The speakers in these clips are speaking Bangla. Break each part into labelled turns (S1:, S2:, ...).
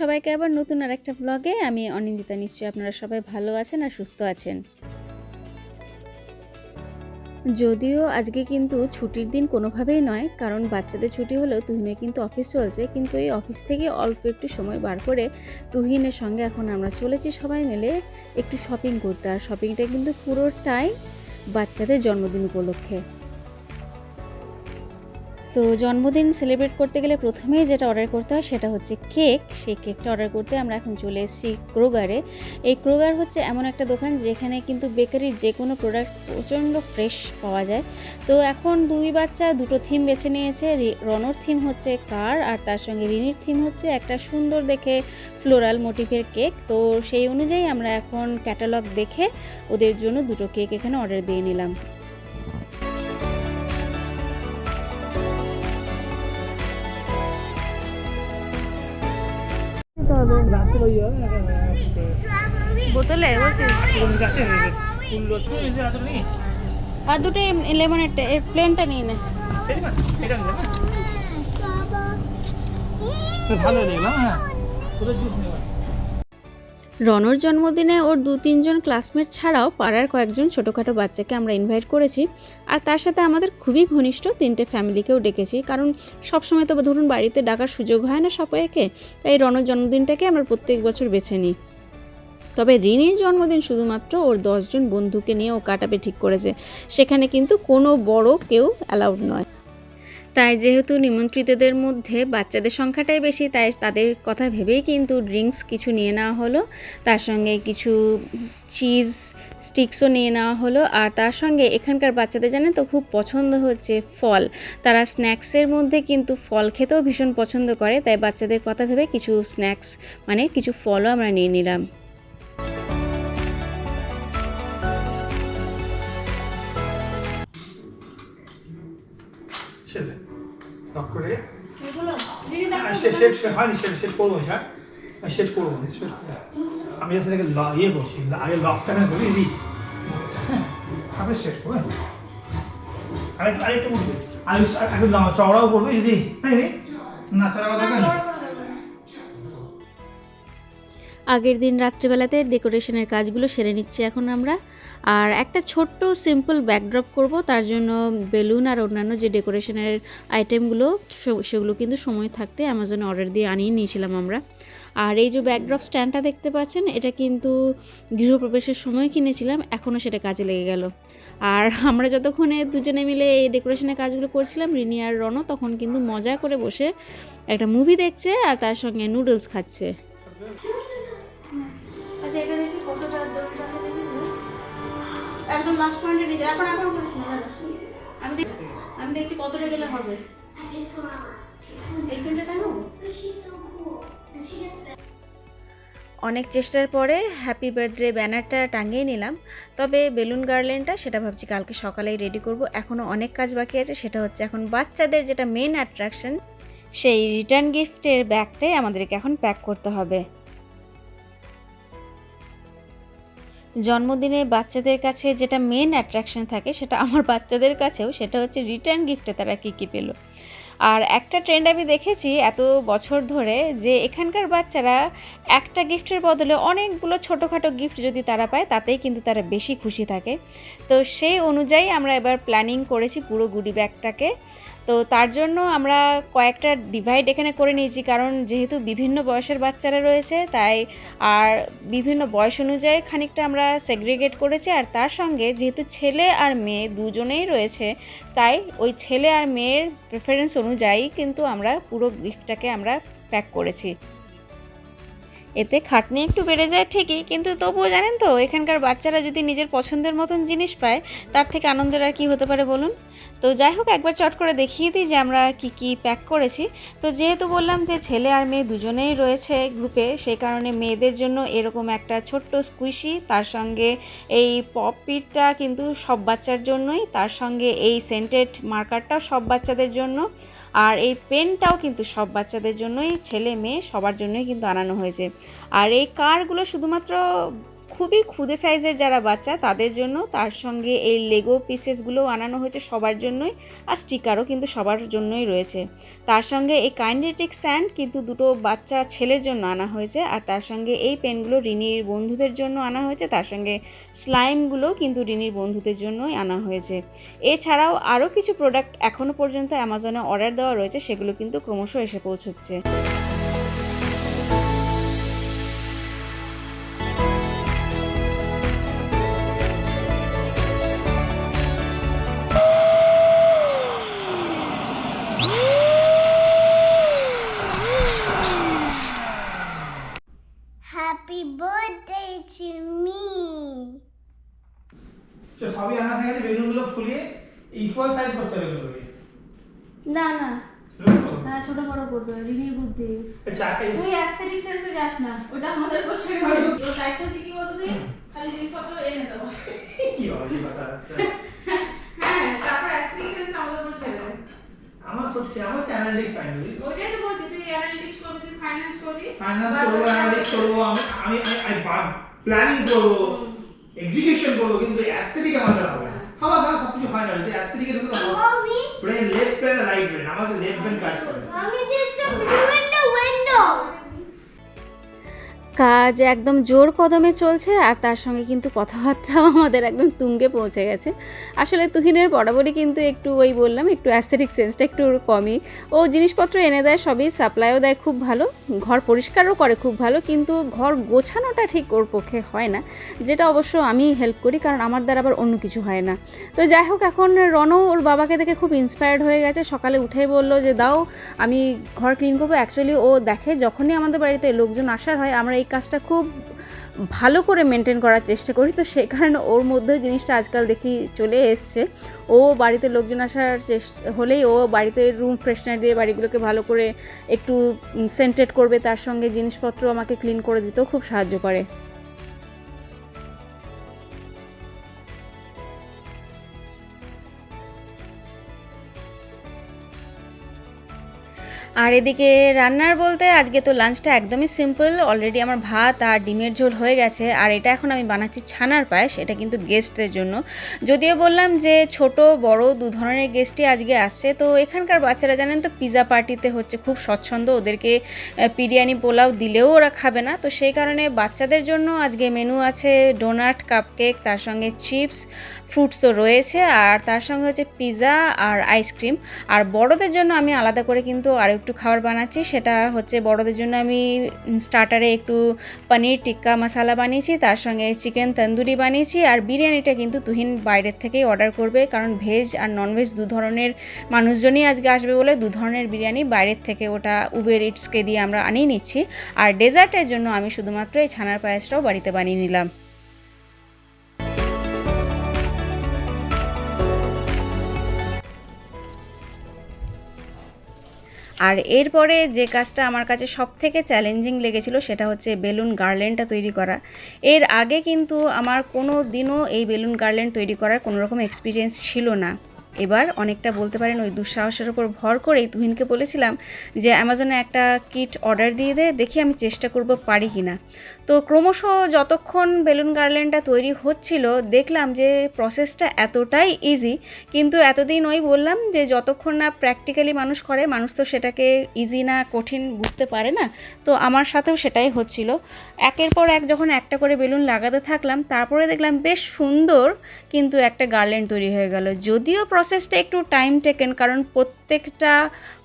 S1: সবাইকে আবার নতুন আর একটা ব্লগে আমি অনিন্দিতা, নিশ্চয়ই আপনারা সবাই ভালো আছেন আর সুস্থ আছেন। যদিও আজকে কিন্তু ছুটির দিন কোনোভাবেই নয়, কারণ বাচ্চাদের ছুটি হলেও তুহিনের কিন্তু অফিস চলছে, কিন্তু এই অফিস থেকে অল্প একটু সময় বার করে তুহিনের সঙ্গে এখন আমরা চলেছি সবাই মিলে একটু শপিং করতে। আর শপিংটা কিন্তু পুরোটাই বাচ্চাদের জন্মদিন উপলক্ষে। তো জন্মদিন সেলিব্রেট করতে গেলে প্রথমেই যেটা অর্ডার করতে হয় সেটা হচ্ছে কেক সেই কেকটা অর্ডার করতে আমরা এখন চলে এসেছি ক্রোগারে এই ক্রোগার হচ্ছে এমন একটা দোকান যেখানে কিন্তু বেকারির যে কোনো প্রোডাক্ট প্রচণ্ড ফ্রেশ পাওয়া যায়। তো এখন দুই বাচ্চা দুটো থিম বেছে নিয়েছে। রনর থিম হচ্ছে কার আর তার সঙ্গে রিনির থিম হচ্ছে একটা সুন্দর দেখে ফ্লোরাল মোটিভের কেক তো সেই অনুযায়ী আমরা এখন ক্যাটালগ দেখে ওদের জন্য দুটো কেক এখানে অর্ডার দিয়ে নিলাম। বোতলে আর দুটো লেমনেরটা এর প্লেনটা নিয়ে নে।
S2: ভালো নেই হ্যাঁ। জুস
S1: রনর জন্মদিনে ওর দু তিনজন ক্লাসমেট ছাড়াও পাড়ার কয়েকজন ছোটোখাটো বাচ্চাকে আমরা ইনভাইট করেছি। আর তার সাথে আমাদের খুবই ঘনিষ্ঠ তিনটে ফ্যামিলিকেও ডেকেছি। কারণ সবসময় তো ধরুন বাড়িতে ডাকার সুযোগ হয় না সবাইকে, তাই রনর জন্মদিনটাকে আমরা প্রত্যেক বছর বেছে নিই। তবে রিনির জন্মদিন শুধুমাত্র ওর দশজন বন্ধুকে নিয়ে ও কাটাবে ঠিক করেছে। সেখানে কিন্তু কোনো বড় কেউ অ্যালাউড নয়। তাই যেহেতু নিমন্ত্রিতদের মধ্যে বাচ্চাদের সংখ্যাটাই বেশি, তাই তাদের কথা ভেবেই কিন্তু ড্রিঙ্কস কিছু নিয়ে নেওয়া হলো। তার সঙ্গে কিছু চিজ স্টিক্সও নিয়ে নেওয়া হলো। আর তার সঙ্গে এখানকার বাচ্চাদের জানেন তো খুব পছন্দ হচ্ছে ফল। তারা স্ন্যাক্সের মধ্যে কিন্তু ফল খেতেও ভীষণ পছন্দ করে, তাই বাচ্চাদের কথা ভেবে কিছু স্ন্যাক্স মানে কিছু ফলও আমরা নিয়ে নিলাম।
S2: ছেলে। লক করে হয়নি সেট করব স্যার আমি করব আসলে ইয়ে বলছি আগে লকটা এখানে করি দিই। তারপরে সেট করব। আরেকটু উঠবে। আর একটু চওড়াও করবে যদি না কথা
S1: আগের দিন রাত্রিবেলাতে ডেকোরেশনের কাজগুলো সেরে নিচ্ছি এখন আমরা। আর একটা ছোট্ট সিম্পল ব্যাকড্রপ করব, তার জন্য বেলুন আর অন্যান্য যে ডেকোরেশনের আইটেমগুলো সেগুলো কিন্তু সময় থাকতে অ্যামাজনে অর্ডার দিয়ে আনিয়ে নিয়েছিলাম আমরা। আর এই যে ব্যাকড্রপ স্ট্যান্ডটা দেখতে পাচ্ছেন, এটা কিন্তু গৃহপ্রবেশের সময় কিনেছিলাম এখনও সেটা কাজে লেগে গেল। আর আমরা যতক্ষণে দুজনে মিলে এই ডেকোরেশনের কাজগুলো করছিলাম, রিনি আর রনও, তখন কিন্তু মজা করে বসে একটা মুভি দেখছে আর তার সঙ্গে নুডলস খাচ্ছে। একদম লাস্ট পয়েন্টে নিয়ে এখন এখন করিস না আমি আমি দেখছি কতটা গেলে হবে। অনেক চেষ্টার পরে হ্যাপি বার্থডে ব্যানারটা টাঙিয়ে নিলাম। তবে বেলুন গার্ল্যান্ডটা সেটা ভাবছি কালকে সকালেই রেডি করব। এখনও অনেক কাজ বাকি আছে, সেটা হচ্ছে এখন বাচ্চাদের যেটা মেন অ্যাট্রাকশন সেই রিটার্ন গিফটের ব্যাগটাই আমাদেরকে এখন প্যাক করতে হবে। জন্মদিনে বাচ্চাদের কাছে যেটা মেন অ্যাট্রাকশন থাকে সেটা আমার বাচ্চাদের কাছেও, সেটা হচ্ছে রিটার্ন গিফটে তারা কী কী পেল। আর একটা ট্রেন্ড আমি দেখেছি এত বছর ধরে যে এখানকার বাচ্চারা একটা গিফটের বদলে অনেকগুলো ছোটোখাটো গিফট যদি তারা পায়, তাতেই কিন্তু তারা বেশি খুশি থাকে। তো সেই অনুযায়ী আমরা এবার প্ল্যানিং করেছি পুরো গুডি ব্যাগটাকে তো তার জন্য আমরা কয়েকটা ডিভাইড এখানে করে নিয়েছি, কারণ যেহেতু বিভিন্ন বয়সের বাচ্চারা রয়েছে, তাই আর বিভিন্ন বয়স অনুযায়ী খানিকটা আমরা সেগ্রিগেট করেছি। আর তার সঙ্গে যেহেতু ছেলে আর মেয়ে দুজনেই রয়েছে, তাই ওই ছেলে আর মেয়ের প্রেফারেন্স অনুযায়ী কিন্তু আমরা পুরো গিফটটাকে আমরা প্যাক করেছি। এতে খাটনি একটু বেড়ে যায় ঠিকই, কিন্তু তবুও জানেন তো, এখানকার বাচ্চারা যদি নিজের পছন্দের মতন জিনিস পায়, তার থেকে আনন্দের আর কি হতে পারে বলুন? তো যাই হোক, একবার চট করে দেখিয়ে দিই যে আমরা কি কি প্যাক করেছি। তো যেহেতু বললাম যে ছেলে আর মেয়ে দুজনেই রয়েছে গ্রুপে সেই কারণে মেয়েদের জন্য এরকম একটা ছোট্ট স্কুইশি তার সঙ্গে এই পপিটটা কিন্তু সব বাচ্চার জন্যই, তার সঙ্গে এই সেন্টেড মার্কারটাও সব বাচ্চাদের জন্য। আর এই পেনটাও কিন্তু সব বাচ্চাদের জন্যই, ছেলে, মেয়ে সবার জন্যই কিন্তু আনানো হয়েছে। আর এই কারগুলো শুধুমাত্র খুবই ক্ষুদে সাইজের যারা বাচ্চা, তাদের জন্য তার সঙ্গে এই লেগো পিসেসগুলোও আনানো হয়েছে সবার জন্যই আর স্টিকারও কিন্তু সবার জন্যই রয়েছে। তার সঙ্গে এই কাইনেটিক স্যান্ড কিন্তু দুটো বাচ্চা ছেলের জন্য আনা হয়েছে আর তার সঙ্গে এই পেনগুলো রিনির বন্ধুদের জন্য আনা হয়েছে, তার সঙ্গে স্লাইমগুলো কিন্তু রিনির বন্ধুদের জন্যই আনা হয়েছে। এছাড়াও আরও কিছু প্রোডাক্ট এখনও পর্যন্ত অ্যামাজনে অর্ডার দেওয়া রয়েছে, সেগুলো কিন্তু ক্রমশ এসে পৌঁছচ্ছে।
S2: তো সবই আনা হয়ে গেছে বেলুনগুলো ফুলিয়ে ইকুয়াল সাইজ করতে হবে এগুলোকে।
S3: না না। হ্যাঁ ছোট বড় করবে রিনির বুদ্ধি।
S2: এই
S3: তুই অ্যাস্থেটিক সেন্সে যাস না ওটা আমাদের উপর ছেড়ে দে তোর দায়িত্ব হচ্ছে কি বলতো তুই খালি জিনিসপত্র এনে দেবো।
S2: কি হবে কি কথা
S3: হ্যাঁ তারপর আমাদের উপর ছেড়ে
S2: আমার সত্যি আমার অ্যানালিটিক্স ফাইন বুঝলি?
S3: ওইটাই তো বলছি তুই অ্যানালিটিক্স করবি তুই ফাইন্যান্স করবি।
S2: ফাইন্যান্স করব অ্যানালিটিক্স করব আমি আমি আমি প্ল্যানিং করব। এক্সিকিউশন করব কিন্তু অ্যাস্থেটিক আমাদের হবে না। খাওয়া দাওয়া সবকিছু হয় না যে অ্যাস্থেটিকে তো brain left brain right brain আমাদের লেফট ব্রেন কাজ করে।
S1: কাজ একদম জোর কদমে চলছে আর তার সঙ্গে কিন্তু কথাবার্তাও আমাদের একদম তুঙ্গে পৌঁছে গেছে। আসলে তুহিনের বরাবরই কিন্তু একটু ওই বললাম, একটু অ্যাস্থেটিক সেন্সটা একটু কমই। ও জিনিসপত্র এনে দেয়, সবই সাপ্লাইও দেয় খুব ভালো, ঘর পরিষ্কারও করে খুব ভালো, কিন্তু ঘর গোছানোটা ঠিক ওর পক্ষে হয় না, যেটা অবশ্য আমি হেল্প করি, কারণ আমার দ্বারা আবার অন্য কিছু হয় না। তো যাই হোক, এখন রনও ওর বাবাকে দেখে খুব ইন্সপায়ার্ড হয়ে গেছে, সকালে উঠেই বলল যে, দাও, আমি ঘর ক্লিন করব। অ্যাকচুয়ালি ও দেখে, যখনই আমাদের বাড়িতে লোকজন আসার হয়, আমরা এই কাজটা খুব ভালো করে মেনটেন করার চেষ্টা করি। তো সেই কারণে ওর মধ্যেও জিনিসটা আজকাল দেখি চলে এসছে। ও বাড়িতে লোকজন আসার চেষ্টা, হলেই ও বাড়িতে রুম ফ্রেশনার দিয়ে বাড়িগুলোকে ভালো করে একটু সেন্টেড করবে, তার সঙ্গে জিনিসপত্র আমাকে ক্লিন করে দিতেও খুব সাহায্য করে। আর এদিকে রান্নার বলতে আজকে তো লাঞ্চটা একদমই সিম্পল অলরেডি আমার ভাত আর ডিমের ঝোল হয়ে গেছে, আর এটা এখন আমি বানাচ্ছি ছানার পায়েস, এটা কিন্তু গেস্টদের জন্য। যদিও বললাম যে ছোট, বড় দু ধরনের গেস্টই আজকে আসছে, তো এখানকার বাচ্চারা জানেন তো পিৎজা পার্টিতে হচ্ছে খুব স্বচ্ছন্দ, ওদেরকে বিরিয়ানি, পোলাও দিলেও ওরা খাবে না, তো সেই কারণে বাচ্চাদের জন্য আজকে মেনু আছে ডোনাট কাপকেক তার সঙ্গে চিপস ফ্রুটস তো রয়েছে, আর তার সঙ্গে হচ্ছে পিৎজা আর আইসক্রিম আর বড়দের জন্য আমি আলাদা করে কিন্তু আরও একটু খাবার বানাচ্ছি, সেটা হচ্ছে বড়দের জন্য আমি স্টার্টারে একটু পনির, টিক্কা মশালা বানিয়েছি, তার সঙ্গে চিকেন তন্দুরি বানিয়েছি, আর বিরিয়ানিটা কিন্তু তুহিন বাইরের থেকেই অর্ডার করবে, কারণ ভেজ আর ননভেজ দু ধরনের মানুষজনই আজকে আসবে বলে দু ধরনের বিরিয়ানি বাইরের থেকে ওটা উবের ইটসকে দিয়ে আমরা আনিয়ে নিচ্ছি। আর ডেজার্টের জন্য আমি শুধুমাত্র এই ছানার পায়েসটাও বাড়িতে বানিয়ে নিলাম। আর এরপরে যে কাজটা আমার কাছে সব থেকে চ্যালেঞ্জিং লেগেছিল সেটা হচ্ছে বেলুন গার্ল্যান্ডটা তৈরি করা। এর আগে কিন্তু আমার কোনো দিনও এই বেলুন গার্ল্যান্ড তৈরি করার কোনো রকম এক্সপিরিয়েন্স ছিল না। এবার অনেকটা বলতে পারেন ওই দুঃসাহসের ওপর ভর করেই তুহিনকে বলেছিলাম যে অ্যামাজনে একটা কিট অর্ডার দিয়ে দে, দেখি আমি চেষ্টা করব পারি কি না। তো ক্রমশ যতক্ষণ বেলুন গার্ল্যান্ডটা তৈরি হচ্ছিল, দেখলাম যে প্রসেসটা এতটাই ইজি কিন্তু এতদিন ওই বললাম যে যতক্ষণ না প্র্যাকটিক্যালি মানুষ করে, মানুষ তো সেটাকে ইজি না, কঠিন বুঝতে পারে না। তো আমার সাথেও সেটাই হচ্ছিল। একের পর এক যখন একটা করে বেলুন লাগাতে থাকলাম, তারপরে দেখলাম বেশ সুন্দর কিন্তু একটা গার্ল্যান্ড তৈরি হয়ে গেল। যদিও প্রসেসটা একটু টাইম টেকেন কারণ প্রত্যেকটা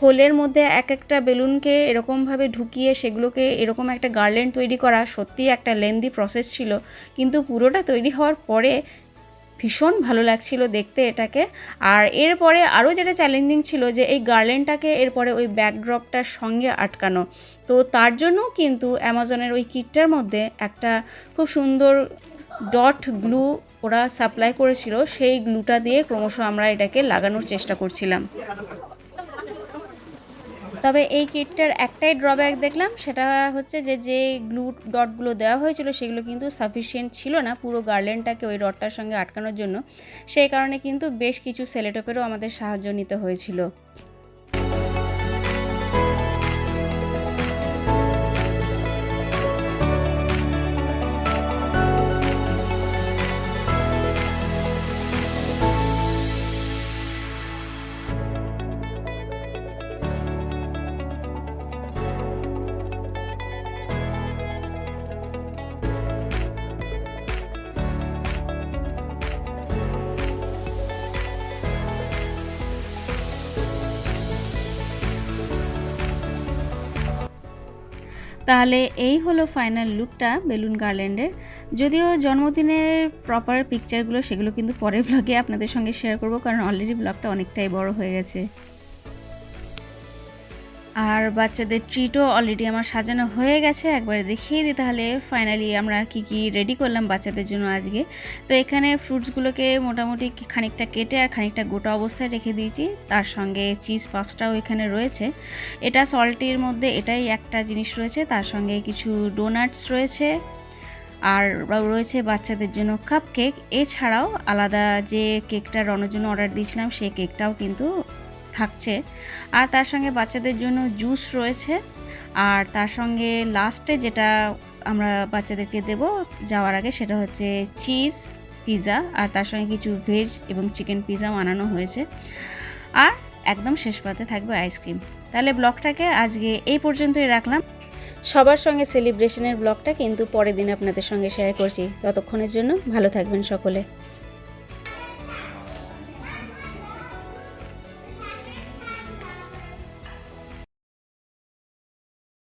S1: হোলের মধ্যে এক একটা বেলুনকে এরকমভাবে ঢুকিয়ে সেগুলোকে এরকম একটা গার্ল্যান্ড তৈরি করা সত্যিই একটা লেন্দি প্রসেস ছিল। কিন্তু পুরোটা তৈরি হওয়ার পরে ভীষণ ভালো লাগছিল দেখতে এটাকে। আর এরপরে আরও যেটা চ্যালেঞ্জিং ছিল যে এই গার্ল্যান্ডটাকে এরপরে ওই ব্যাকড্রপটার সঙ্গে আটকানো। তো তার জন্যও কিন্তু অ্যামাজনের ওই কিটটার মধ্যে একটা খুব সুন্দর ডট গ্লু ওরা সাপ্লাই করেছিল, সেই গ্লুটা দিয়ে ক্রমশ আমরা এটাকে লাগানোর চেষ্টা করছিলাম। তবে এই কিটটার একটাই ড্রব্যাক দেখলাম, সেটা হচ্ছে যে যে গ্লু ডটগুলো দেওয়া হয়েছিল, সেগুলো কিন্তু সাফিসিয়েন্ট ছিল না পুরো গার্ল্যান্ডটাকে ওই রডটার সঙ্গে আটকানোর জন্য। সেই কারণে কিন্তু বেশ কিছু সেলেটপেরও আমাদের সাহায্য নিতে হয়েছিল। তাহলে এই হলো ফাইনাল লুকটা বেলুন গার্ল্যান্ডের যদিও জন্মদিনের প্রপার পিকচারগুলো সেগুলো কিন্তু পরের ব্লগে আপনাদের সঙ্গে শেয়ার করব, কারণ অলরেডি ব্লগটা অনেকটাই বড় হয়ে গেছে। আর বাচ্চাদের ট্রিটও অলরেডি আমার সাজানো হয়ে গেছে, একবারে দেখিয়ে দিই তাহলে। ফাইনালি আমরা কি কি রেডি করলাম বাচ্চাদের জন্য আজকে। তো এখানে ফ্রুটসগুলোকে মোটামুটি খানিকটা কেটে আর খানিকটা গোটা অবস্থায় রেখে দিয়েছি। তার সঙ্গে চিজ পাফসটাও এখানে রয়েছে। এটা সল্টির মধ্যে এটাই একটা জিনিস রয়েছে, তার সঙ্গে কিছু ডোনাটস রয়েছে। আর রয়েছে বাচ্চাদের জন্য কাপ কেক এছাড়াও আলাদা যে কেকটা রনের জন্য অর্ডার দিয়েছিলাম, সেই কেকটাও কিন্তু থাকছে। আর তার সঙ্গে বাচ্চাদের জন্য জুস রয়েছে। আর তার সঙ্গে লাস্টে যেটা আমরা বাচ্চাদেরকে দেব যাওয়ার আগে সেটা হচ্ছে চিজ পিৎজা আর তার সঙ্গে কিছু ভেজ এবং চিকেন পিৎজা বানানো হয়েছে। আর একদম শেষ পাতে থাকবে আইসক্রিম তাহলে ব্লগটাকে আজকে এই পর্যন্তই রাখলাম। সবার সঙ্গে সেলিব্রেশনের ব্লগটা কিন্তু পরের দিন আপনাদের সঙ্গে শেয়ার করছি। ততক্ষণের জন্য ভালো থাকবেন সকলে।